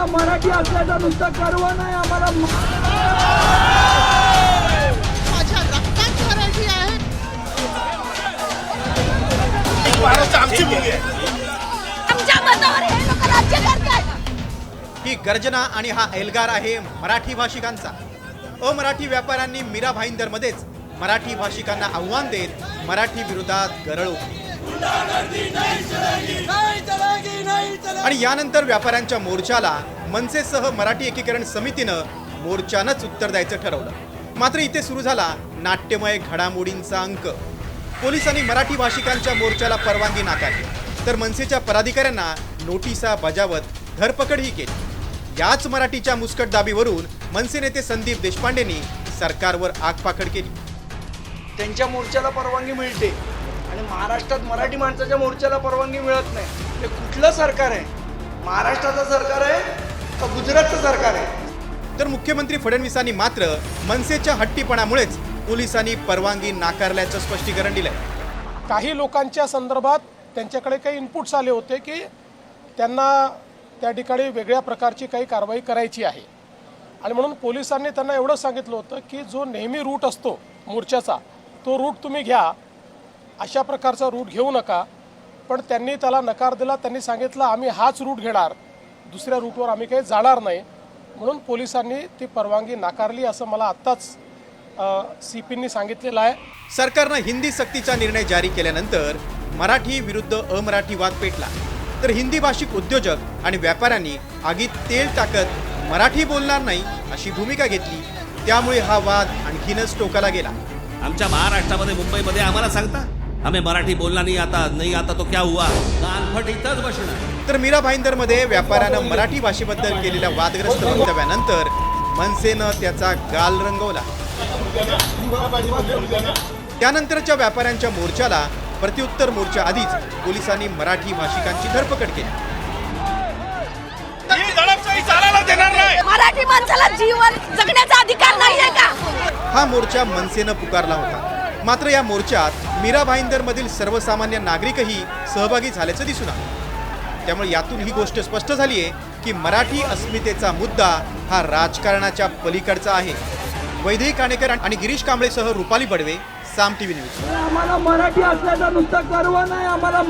नुसतं गर्व नाही आम्हाला माझ्या रक्तात मराठी आहे. आमची हे ही गर्जना आणि हा एल्गार आहे मराठी भाषिकांचा. अमराठी व्यापाऱ्यांनी मीरा भाईंदरमध्येच मराठी भाषिकांना आव्हान देत मराठी विरोधात गरळ आणि यानंतर व्यापाऱ्यांच्या मोर्चाला मनसेसह मराठी एकीकरण समितीनं मोर्चानंच उत्तर द्यायचं ठरवलं. मात्र इथे सुरू झाला नाट्यमय घडामोडींचा अंक. पोलिसांनी मराठी भाषिकांच्या मोर्चाला परवानगी नाकारली. तर मनसेच्या पदाधिकाऱ्यांना नोटिसा बजावत धरपकडही केली. याच मराठीच्या मुस्कट दाबीवरून मनसे नेते संदीप देशपांडेंनी सरकारवर आगपाखड केली. त्यांच्या मोर्चाला परवानगी मिळते. आणि महाराष्ट्रात मराठी माणसाच्या मोर्चाला परवानगी मिळत नाही. हे कुठलं सरकार आहे? महाराष्ट्राचं सरकार आहे का गुजरातचं सरकार आहे? तर मुख्यमंत्री फडणवीसांनी मात्र मनसेच्या हट्टीपणामुळेच पोलिसांनी परवानगी नाकारल्याचं स्पष्टीकरण दिलंय. काही लोकांच्या संदर्भात त्यांच्याकडे काही इनपुट्स आले होते की त्यांना त्या ठिकाणी वेगळ्या प्रकारची काही कारवाई करायची आहे. आणि म्हणून पोलिसांनी त्यांना एवढं सांगितलं होतं की जो नेहमी रूट असतो मोर्चाचा तो रूट तुम्ही घ्या. अशा प्रकारचा रूट घेऊ नका. पण त्यांनी त्याला नकार दिला त्यांनी सांगितलं आम्ही हाच रूट घेणार. दुसऱ्या रूटवर आम्ही काही जाणार नाही. म्हणून पोलिसांनी ती परवानगी नाकारली असं मला आत्ताच सी पींनी सांगितलेलं आहे. सरकारनं हिंदी सक्तीचा निर्णय जारी केल्यानंतर मराठी विरुद्ध अमराठी वाद पेटला. तर हिंदी भाषिक उद्योजक आणि व्यापाऱ्यांनी आगीत तेल टाकत मराठी बोलणार नाही अशी भूमिका घेतली. त्यामुळे हा वाद आणखीनच टोकाला गेला. आमच्या महाराष्ट्रामध्ये मुंबईमध्ये आम्हाला सांगता? आम्ही मराठी बोलला नाही आता नाही आता तो क्या हुआ? कानफट इथंच बसणार. तर मीरा भाईंदरमध्ये व्यापाऱ्यानं मराठी भाषेबद्दल केलेल्या वादग्रस्त वक्तव्यानंतर मनसेनं त्याचा गाल रंगवला. त्यानंतरच्या व्यापाऱ्यांच्या मोर्चाला प्रत्युत्तर मोर्चा आधीच पोलिसांनी मराठी भाषिकांची धरपकड केली. ही मराठी माणसाला जीवन जगण्याचा अधिकार नाहीये का? हा मोर्चा मनसेनं पुकारला होता. मात्र या मोर्चात मीरा भाईंदरमधील सर्वसामान्य नागरिकही सहभागी झाल्याचं दिसून आलं. त्यामुळे यातून ही गोष्ट स्पष्ट झाली आहे की मराठी अस्मितेचा मुद्दा हा राजकारणाच्या पलीकडचा आहे. वैदेही काणेकर आणि गिरीश कांबळेसह रुपाली बडवे साम टीव्ही न्यूज. आम्हाला मराठी असल्याचा नुसता गर्व नाही आम्हाला